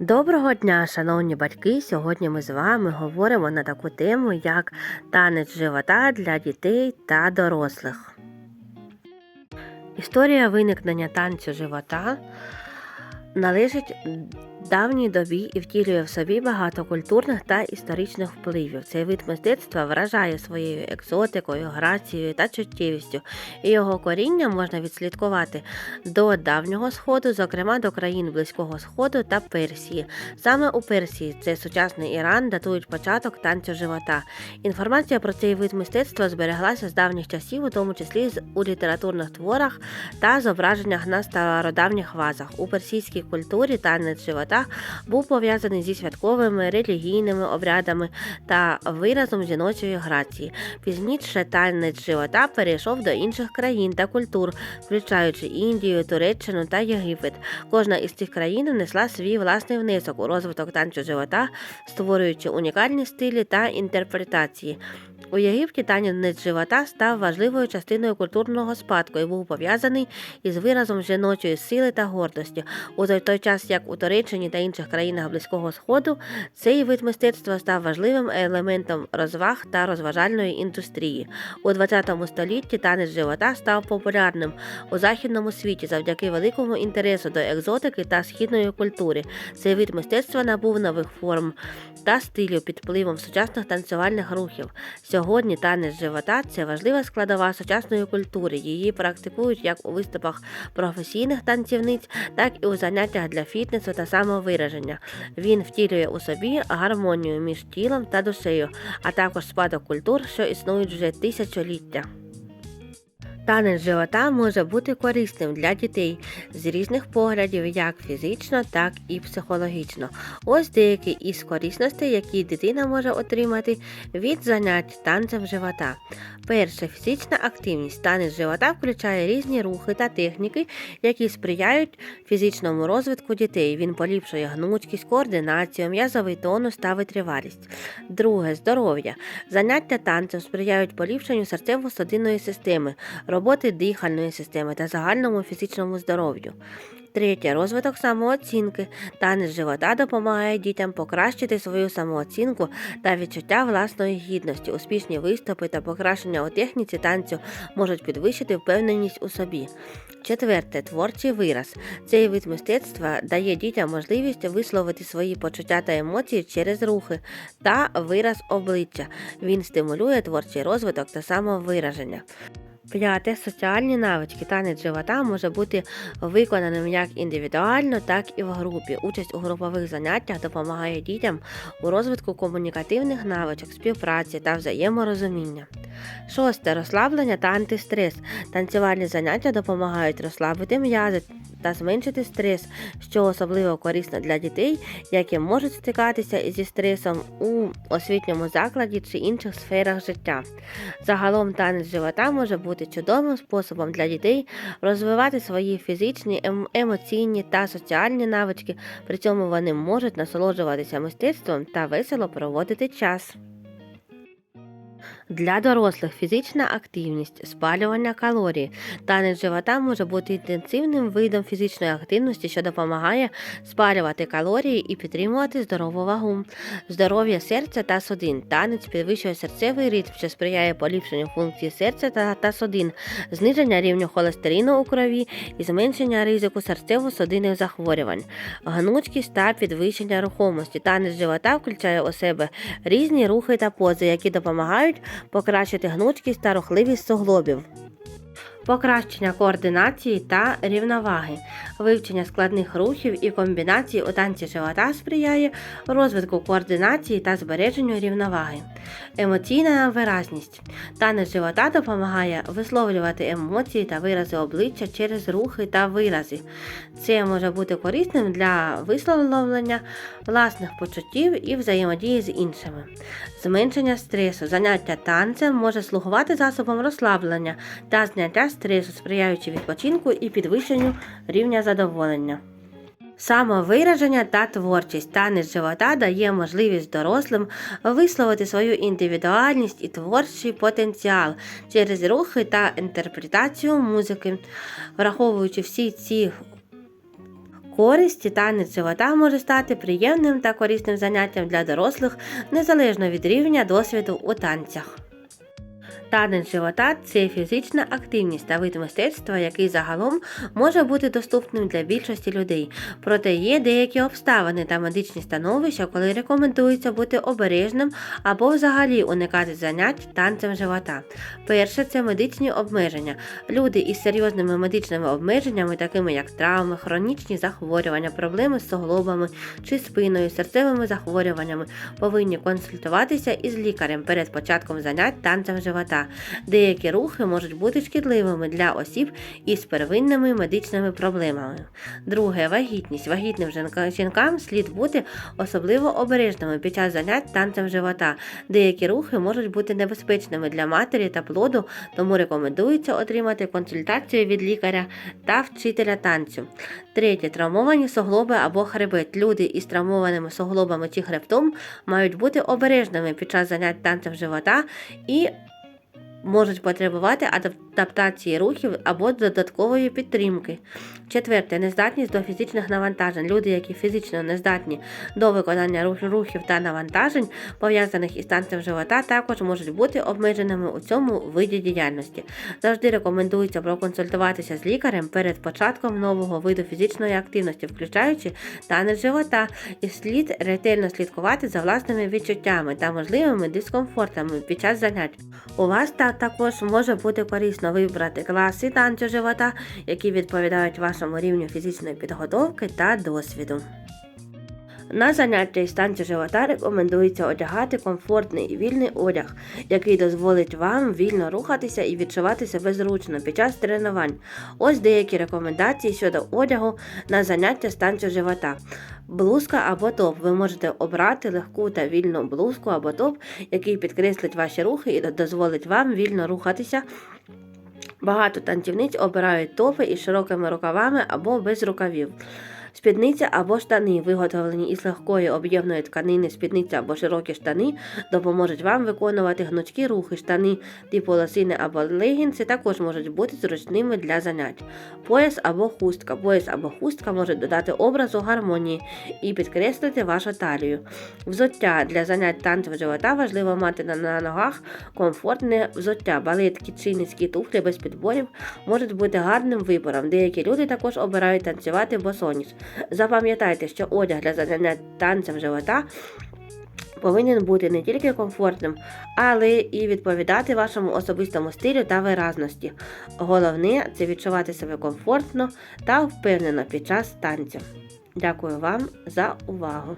Доброго дня, шановні батьки! Сьогодні ми з вами говоримо на таку тему, як танець живота для дітей та дорослих. Історія виникнення танцю живота належить давній добі і втілює в собі багато культурних та історичних впливів. Цей вид мистецтва вражає своєю екзотикою, грацією та чуттєвістю, і його коріння можна відслідкувати до давнього сходу, зокрема до країн Близького Сходу та Персії. Саме у Персії, це сучасний Іран, датують початок танцю живота. Інформація про цей вид мистецтва збереглася з давніх часів, у тому числі у літературних творах та зображеннях на стародавніх вазах. У персійській культурі танець живота був пов'язаний зі святковими релігійними обрядами та виразом жіночої грації. Пізніше танець живота перейшов до інших країн та культур, включаючи Індію, Туреччину та Єгипет. Кожна із цих країн внесла свій власний внесок у розвиток танцю живота, створюючи унікальні стилі та інтерпретації. У Єгипті танець живота став важливою частиною культурного спадку і був пов'язаний із виразом жіночої сили та гордості. У той час, як у Туреччині та інших країнах Близького Сходу, цей вид мистецтва став важливим елементом розваг та розважальної індустрії. У ХХ столітті танець живота став популярним у західному світі завдяки великому інтересу до екзотики та східної культури. Цей вид мистецтва набув нових форм та стилів під впливом сучасних танцювальних рухів. Сьогодні танець живота це важлива складова сучасної культури. Її практикують як у виступах професійних танцівниць, так і у заняттях для фітнесу та самовираження. Він втілює у собі гармонію між тілом та душею, а також спадок культур, що існують вже тисячоліття. Танець живота може бути корисним для дітей з різних поглядів, як фізично, так і психологічно. Ось деякі із корисностей, які дитина може отримати від занять танцем живота. Перше фізична активність. Танець живота включає різні рухи та техніки, які сприяють фізичному розвитку дітей. Він поліпшує гнучкість, координацію, м'язовий тонус та витривалість. Друге здоров'я. Заняття танцем сприяють поліпшенню серцево-судинної системи, роботи дихальної системи та загальному фізичному здоров'ю. Третє розвиток самооцінки. Танець живота допомагає дітям покращити свою самооцінку та відчуття власної гідності. Успішні виступи та покращення у техніці танцю можуть підвищити впевненість у собі. Четверте творчий вираз. Цей вид мистецтва дає дітям можливість висловити свої почуття та емоції через рухи та вираз обличчя. Він стимулює творчий розвиток та самовираження. П'яте соціальні навички. Танець живота може бути виконаним як індивідуально, так і в групі. Участь у групових заняттях допомагає дітям у розвитку комунікативних навичок, співпраці та взаєморозуміння. Шосте розслаблення та антистрес. Танцювальні заняття допомагають розслабити м'язи та зменшити стрес, що особливо корисно для дітей, які можуть стикатися зі стресом у освітньому закладі чи інших сферах життя. Загалом танець живота може бути чудовим способом для дітей розвивати свої фізичні, ем- емоційні та соціальні навички, при цьому вони можуть насолоджуватися мистецтвом та весело проводити час. Для дорослих фізична активність, спалювання калорій. Танець живота може бути інтенсивним видом фізичної активності, що допомагає спалювати калорії і підтримувати здорову вагу. Здоров'я серця та судин. Танець підвищує серцевий ритм, що сприяє поліпшенню функції серця та, судин, зниження рівня холестерину у крові і зменшення ризику серцево-судинних захворювань, гнучкість та підвищення рухомості. Танець живота включає у себе різні рухи та пози, які допомагають покращити гнучкість та рухливість суглобів. Покращення координації та рівноваги, вивчення складних рухів і комбінацій у танці живота сприяє розвитку координації та збереженню рівноваги. Емоційна виразність. Танець живота допомагає висловлювати емоції та вирази обличчя через рухи та вирази. Це може бути корисним для висловлення власних почуттів і взаємодії з іншими. Зменшення стресу. Заняття танцем може слугувати засобом розслаблення та зняття стресу, сприяючи відпочинку і підвищенню рівня задоволення. Самовираження та творчість танець живота дає можливість дорослим висловити свою індивідуальність і творчий потенціал через рухи та інтерпретацію музики, враховуючи всі ці Користь танець живота може стати приємним та корисним заняттям для дорослих незалежно від рівня досвіду у танцях. Танець живота це фізична активність та вид мистецтва, який загалом може бути доступним для більшості людей. Проте є деякі обставини та медичні становища, коли рекомендується бути обережним або взагалі уникати занять танцем живота. Перше це медичні обмеження. Люди із серйозними медичними обмеженнями, такими як травми, хронічні захворювання, проблеми з суглобами чи спиною, серцевими захворюваннями, повинні консультуватися із лікарем перед початком занять танцем живота. Деякі рухи можуть бути шкідливими для осіб із первинними медичними проблемами. Друге вагітність. Вагітним жінкам слід бути особливо обережними під час занять танцем живота. Деякі рухи можуть бути небезпечними для матері та плоду, тому рекомендується отримати консультацію від лікаря та вчителя танцю. Третє травмовані суглоби або хребет. Люди із травмованими суглобами чи хребтом мають бути обережними під час занять танцем живота і можуть потребувати адаптації рухів або додаткової підтримки. Четверте нездатність до фізичних навантажень. Люди, які фізично нездатні до виконання рухів та навантажень, пов'язаних із танцем живота, також можуть бути обмеженими у цьому виді діяльності. Завжди рекомендується проконсультуватися з лікарем перед початком нового виду фізичної активності, включаючи танець живота, і слід ретельно слідкувати за власними відчуттями та можливими дискомфортами під час занять. У вас та також може бути корисно вибрати класи танцю живота, які відповідають вашому рівню фізичної підготовки та досвіду. На заняття із танцю живота рекомендується одягати комфортний і вільний одяг, який дозволить вам вільно рухатися і відчувати себе зручно під час тренувань. Ось деякі рекомендації щодо одягу на заняття з танцю живота. Блузка або топ. Ви можете обрати легку та вільну блузку або топ, який підкреслить ваші рухи і дозволить вам вільно рухатися. Багато танцівниць обирають топи із широкими рукавами або без рукавів. Спідниця або штани, виготовлені із легкої об'ємної тканини, спідниця або широкі штани допоможуть вам виконувати гнучкі рухи. Штани типу лосини або легінси також можуть бути зручними для занять. Пояс або хустка. Пояс або хустка можуть додати образу гармонії і підкреслити вашу талію. Взуття для занять танцем живота важливо мати на, ногах комфортне взуття. Балетки чи низькі туфлі без підборів можуть бути гарним вибором. Деякі люди також обирають танцювати босоніж. Запам'ятайте, що одяг для занять танцем живота повинен бути не тільки комфортним, але і відповідати вашому особистому стилю та виразності. Головне це відчувати себе комфортно та впевнено під час танцю. Дякую вам за увагу!